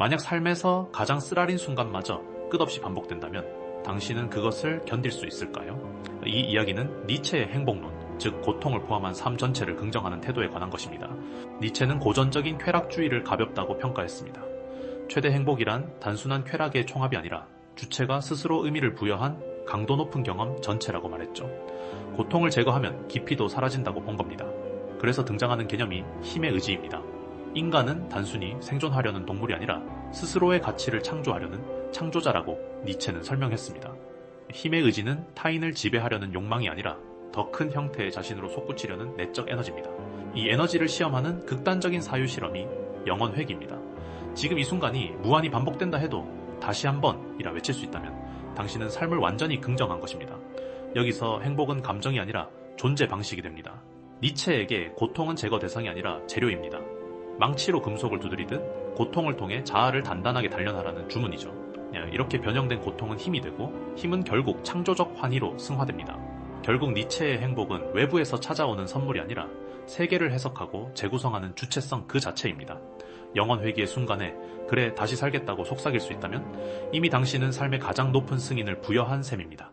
만약 삶에서 가장 쓰라린 순간마저 끝없이 반복된다면 당신은 그것을 견딜 수 있을까요? 이 이야기는 니체의 행복론, 즉 고통을 포함한 삶 전체를 긍정하는 태도에 관한 것입니다. 니체는 고전적인 쾌락주의를 가볍다고 평가했습니다. 최대 행복이란 단순한 쾌락의 총합이 아니라 주체가 스스로 의미를 부여한 강도 높은 경험 전체라고 말했죠. 고통을 제거하면 깊이도 사라진다고 본 겁니다. 그래서 등장하는 개념이 힘의 의지입니다. 인간은 단순히 생존하려는 동물이 아니라 스스로의 가치를 창조하려는 창조자라고 니체는 설명했습니다. 힘의 의지는 타인을 지배하려는 욕망이 아니라 더 큰 형태의 자신으로 솟구치려는 내적 에너지입니다. 이 에너지를 시험하는 극단적인 사유 실험이 영원 회귀입니다. 지금 이 순간이 무한히 반복된다 해도 다시 한번이라 외칠 수 있다면 당신은 삶을 완전히 긍정한 것입니다. 여기서 행복은 감정이 아니라 존재 방식이 됩니다. 니체에게 고통은 제거 대상이 아니라 재료입니다. 망치로 금속을 두드리듯 고통을 통해 자아를 단단하게 단련하라는 주문이죠. 예, 이렇게 변형된 고통은 힘이 되고 힘은 결국 창조적 환희로 승화됩니다. 결국 니체의 행복은 외부에서 찾아오는 선물이 아니라 세계를 해석하고 재구성하는 주체성 그 자체입니다. 영원 회귀의 순간에 그래 다시 살겠다고 속삭일 수 있다면 이미 당신은 삶의 가장 높은 승인을 부여한 셈입니다.